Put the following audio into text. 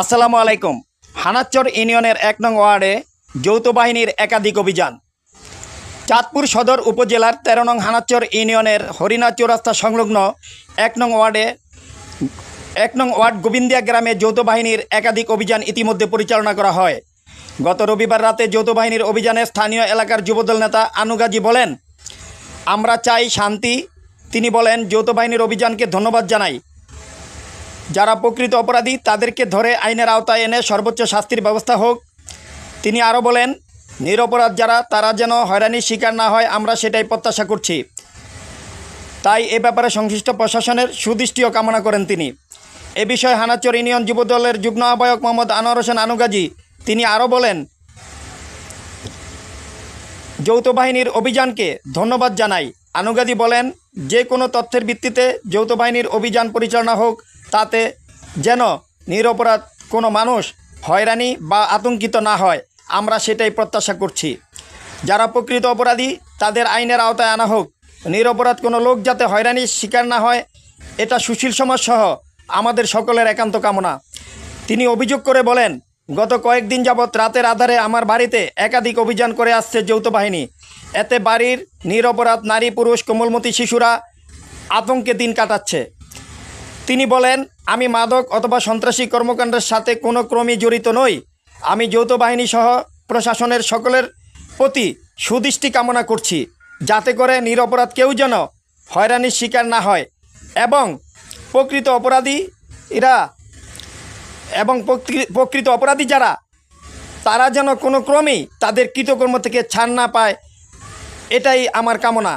আসসালামু আলাইকুম। হানাচ্চর ইউনিয়নের এক নং ওয়ার্ডে যৌথ বাহিনীর একাধিক অভিযান। চাঁদপুর সদর উপজেলার তেরো নং হানাচ্চর ইউনিয়নের হরিণা চৌরাস্তা সংলগ্ন এক নং ওয়ার্ডে এক নং ওয়ার্ড গোবিন্দিয়া গ্রামে যৌথ বাহিনীর একাধিক অভিযান ইতিমধ্যে পরিচালনা করা হয়। গত রবিবার রাতে যৌথ বাহিনীর অভিযানে স্থানীয় এলাকার যুবদল নেতা আনুগাজী বলেন, আমরা চাই শান্তি। তিনি বলেন, যৌথ বাহিনীর অভিযানকে ধন্যবাদ জানাই। যারা প্রকৃত অপরাধী, তাদেরকে ধরে আইনের আওতায় এনে সর্বোচ্চ শাস্তির ব্যবস্থা হোক। তিনি আরও বলেন, নিরপরাধ যারা, তারা যেন হয়রানির শিকার না হয়, আমরা সেটাই প্রত্যাশা করছি। তাই এ ব্যাপারে সংশ্লিষ্ট প্রশাসনের সুদৃষ্টিও কামনা করেন তিনি। এ বিষয়ে হানাচর ইউনিয়ন যুবদলের যুগ্ম আহ্বায়ক মোহাম্মদ আনোয়ার হোসেন আনুগাজী, তিনি আরও বলেন, যৌথ বাহিনীর অভিযানকে ধন্যবাদ জানাই। আনুগাদি বলেন, যে কোনো তথ্যের ভিত্তিতে যৌথ বাহিনীর অভিযান পরিচালনা হোক তাতে যেন নিরপরাধ কোনো মানুষ হয়রানি বা আতঙ্কিত না হয়, আমরা সেটাই প্রত্যাশা করছি। যারা প্রকৃত অপরাধী, তাদের আইনের আওতায় আনা হোক। নিরপরাধ কোনো লোক যাতে হয়রানির শিকার না হয়, এটা সুশীল সমাজ সহ আমাদের সকলের একান্ত কামনা। তিনি অভিযোগ করে বলেন, গত কয়েকদিন যাবৎ রাতের আধারে আমার বাড়িতে একাধিক অভিযান করে আসছে যৌথ বাহিনী। এতে বাড়ির নিরপরাধ নারী, পুরুষ, কোমলমতি শিশুরা আতঙ্কে দিন কাটাচ্ছে। তিনি বলেন, আমি মাদক অথবা সন্ত্রাসী কর্মকাণ্ডের সাথে কোনো ক্রমই জড়িত নই। আমি যৌথ বাহিনী সহ প্রশাসনের সকলের প্রতি সুদৃষ্টি কামনা করছি, যাতে করে নিরপরাধ কেউ যেন হয়রানির শিকার না হয় এবং প্রকৃত অপরাধী এরা এবং প্রকৃত অপরাধী যারা, তারা যেন কোনো ক্রমেই তাদের কৃতকর্ম থেকে ছাড় না পায়। এটাই আমার কামনা।